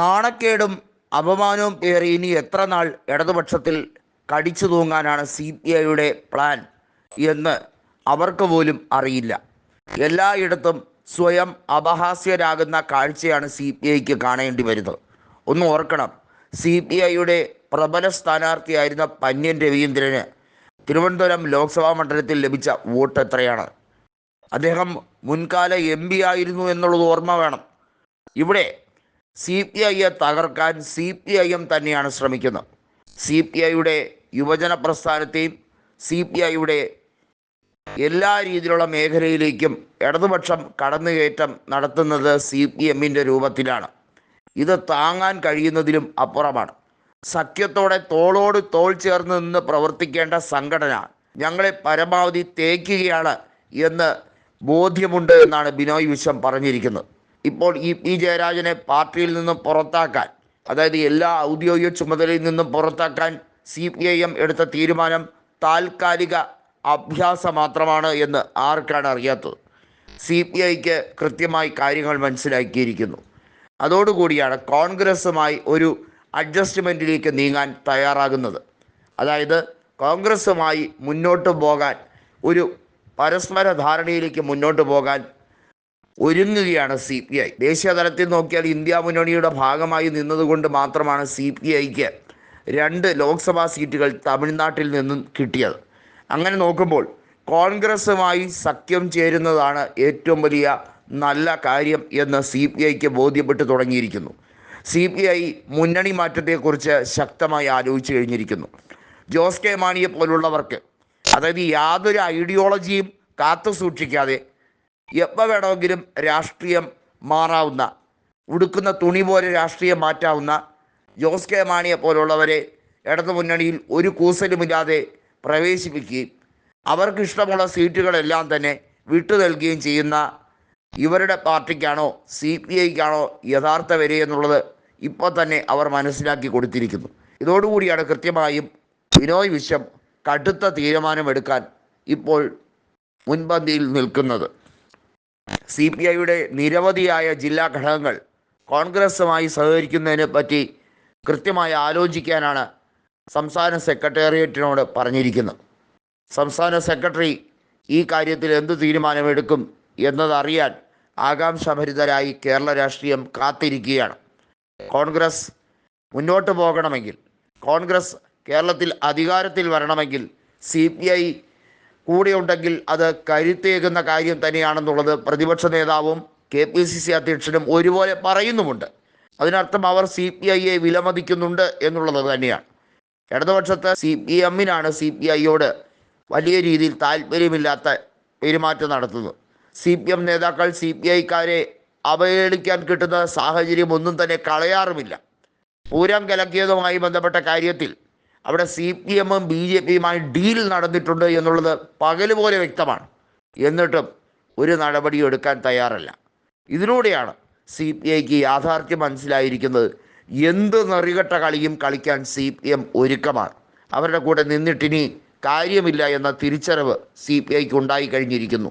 നാണക്കേടും അപമാനവും പേറി ഇനി എത്ര നാൾ ഇടതുപക്ഷത്തിൽ കടിച്ചു തൂങ്ങാനാണ് സി പി ഐയുടെ പ്ലാൻ എന്ന് അവർക്ക് പോലും അറിയില്ല. എല്ലായിടത്തും സ്വയം അപഹാസ്യരാകുന്ന കാഴ്ചയാണ് സി പി ഐക്ക് കാണേണ്ടി വരുന്നത്. ഒന്ന് ഓർക്കണം സി പി ഐയുടെ പ്രബല സ്ഥാനാർത്ഥിയായിരുന്ന പന്യൻ രവീന്ദ്രന് തിരുവനന്തപുരം ലോക്സഭാ മണ്ഡലത്തിൽ ലഭിച്ച വോട്ട് എത്രയാണ്? അദ്ദേഹം മുൻകാല എം പി ആയിരുന്നു എന്നുള്ളത് ഓർമ്മ വേണം. ഇവിടെ സി പി ഐയെ തകർക്കാൻ സി പി ഐ എം തന്നെയാണ് ശ്രമിക്കുന്നത്. സി പി ഐയുടെ യുവജന പ്രസ്ഥാനത്തെയും സി പി ഐയുടെ എല്ലാ രീതിയിലുള്ള മേഖലയിലേക്കും ഇടതുപക്ഷം കടന്നുകയറ്റം നടത്തുന്നത് സി പി എമ്മിന്റെ രൂപത്തിലാണ്. ഇത് താങ്ങാൻ കഴിയുന്നതിലും അപ്പുറമാണ്. സഖ്യത്തോടെ തോളോട് തോൾ ചേർന്ന് നിന്ന് പ്രവർത്തിക്കേണ്ട സംഘടന ഞങ്ങളെ പരമാവധി തേക്കുകയാണ് എന്ന് ബോധ്യമുണ്ട് എന്നാണ് ബിനോയ് വിശ്വം പറഞ്ഞിരിക്കുന്നത്. ഇപ്പോൾ ഇ പി ജയരാജനെ പാർട്ടിയിൽ നിന്നും പുറത്താക്കാൻ അതായത് എല്ലാ ഔദ്യോഗിക ചുമതലയിൽ നിന്നും പുറത്താക്കാൻ സി പി ഐ എം എടുത്ത തീരുമാനം താൽക്കാലിക അഭ്യാസം മാത്രമാണ് എന്ന് ആർക്കാണ് അറിയാത്തത്? സി പി ഐക്ക് കൃത്യമായി കാര്യങ്ങൾ മനസ്സിലാക്കിയിരിക്കുന്നു. അതോടുകൂടിയാണ് കോൺഗ്രസുമായി ഒരു അഡ്ജസ്റ്റ്മെന്റിലേക്ക് നീങ്ങാൻ തയ്യാറാകുന്നത്. അതായത് കോൺഗ്രസുമായി മുന്നോട്ട് പോകാൻ ഒരു പരസ്പര ധാരണയിലേക്ക് മുന്നോട്ട് പോകാൻ ഒരുങ്ങുകയാണ് സി പി ഐ. ദേശീയ തലത്തിൽ നോക്കിയാൽ ഇന്ത്യ മുന്നണിയുടെ ഭാഗമായി നിന്നതുകൊണ്ട് മാത്രമാണ് സി പി ഐക്ക് രണ്ട് ലോക്സഭാ സീറ്റുകൾ തമിഴ്നാട്ടിൽ നിന്നും കിട്ടിയത്. അങ്ങനെ നോക്കുമ്പോൾ കോൺഗ്രസുമായി സഖ്യം ചേരുന്നതാണ് ഏറ്റവും വലിയ നല്ല കാര്യം എന്ന് സി പി ഐക്ക് ബോധ്യപ്പെട്ടു തുടങ്ങിയിരിക്കുന്നു. സി പി ഐ മുന്നണി മാറ്റത്തെക്കുറിച്ച് ശക്തമായി ആലോചിച്ചു കഴിഞ്ഞിരിക്കുന്നു. ജോസ് കെ മാണിയെ പോലുള്ളവർക്ക് അതായത് യാതൊരു ഐഡിയോളജിയും കാത്തു സൂക്ഷിക്കാതെ എപ്പോൾ വേണമെങ്കിലും രാഷ്ട്രീയം മാറാവുന്ന ഉടുക്കുന്ന തുണി പോലെ രാഷ്ട്രീയം മാറ്റാവുന്ന ജോസ് കെ മാണിയെ പോലുള്ളവരെ ഇടതു മുന്നണിയിൽ ഒരു കൂസലുമില്ലാതെ പ്രവേശിപ്പിക്കുകയും അവർക്കിഷ്ടമുള്ള സീറ്റുകളെല്ലാം തന്നെ വിട്ടു നൽകുകയും ചെയ്യുന്ന ഇവരുടെ പാർട്ടിക്കാണോ സി പി ഐക്കാണോ യഥാർത്ഥ വരെ എന്നുള്ളത് ഇപ്പോൾ തന്നെ അവർ മനസ്സിലാക്കി കൊടുത്തിരിക്കുന്നു. ഇതോടുകൂടിയാണ് കൃത്യമായും വിനോയ് വിശ്വം കടുത്ത തീരുമാനമെടുക്കാൻ ഇപ്പോൾ മുൻപന്തിയിൽ നിൽക്കുന്നത്. സി പി ഐയുടെ നിരവധിയായ ജില്ലാ ഘടകങ്ങൾ കോൺഗ്രസുമായി സഹകരിക്കുന്നതിനെ പറ്റി കൃത്യമായി ആലോചിക്കാനാണ് സംസ്ഥാന സെക്രട്ടേറിയറ്റിനോട് പറഞ്ഞിരിക്കുന്നത്. സംസ്ഥാന സെക്രട്ടറി ഈ കാര്യത്തിൽ എന്ത് തീരുമാനമെടുക്കും എന്നതറിയാൻ ആകാംക്ഷഭരിതരായി കേരള രാഷ്ട്രീയം കാത്തിരിക്കുകയാണ്. കോൺഗ്രസ് മുന്നോട്ട് പോകണമെങ്കിൽ കോൺഗ്രസ് കേരളത്തിൽ അധികാരത്തിൽ വരണമെങ്കിൽ സി പി ഐ കൂടെയുണ്ടെങ്കിൽ അത് കരുത്തേകുന്ന കാര്യം തന്നെയാണെന്നുള്ളത് പ്രതിപക്ഷ നേതാവും കെ പി സി സി അധ്യക്ഷനും ഒരുപോലെ പറയുന്നുമുണ്ട്. അതിനർത്ഥം അവർ സി പി ഐയെ വിലമതിക്കുന്നുണ്ട് എന്നുള്ളത് തന്നെയാണ്. ഇടതുപക്ഷത്ത് സി പി എമ്മിനാണ് സി പി ഐയോട് വലിയ രീതിയിൽ താല്പര്യമില്ലാത്ത പെരുമാറ്റം നടത്തുന്നത്. സി പി എം നേതാക്കൾ സി പി ഐക്കാരെ അവഹേളിക്കാൻ കിട്ടുന്ന സാഹചര്യം ഒന്നും തന്നെ കളയാറുമില്ല. പൂരം കലക്കിയതുമായി ബന്ധപ്പെട്ട കാര്യത്തിൽ അവിടെ സി പി എമ്മും ബി ജെ പിയുമായി ഡീൽ നടന്നിട്ടുണ്ട് എന്നുള്ളത് പകലുപോലെ വ്യക്തമാണ്. എന്നിട്ടും ഒരു നടപടിയും എടുക്കാൻ തയ്യാറല്ല. ഇതിലൂടെയാണ് സി പി ഐക്ക് യാഥാർത്ഥ്യം മനസ്സിലായിരിക്കുന്നത് എന്ത് നെറികെട്ട കളിയും കളിക്കാൻ സി പി എം ഒരുക്കമാണ്. അവരുടെ കൂടെ നിന്നിട്ടിനി കാര്യമില്ല എന്ന തിരിച്ചറിവ് സി പി ഐക്ക് ഉണ്ടായി കഴിഞ്ഞിരിക്കുന്നു.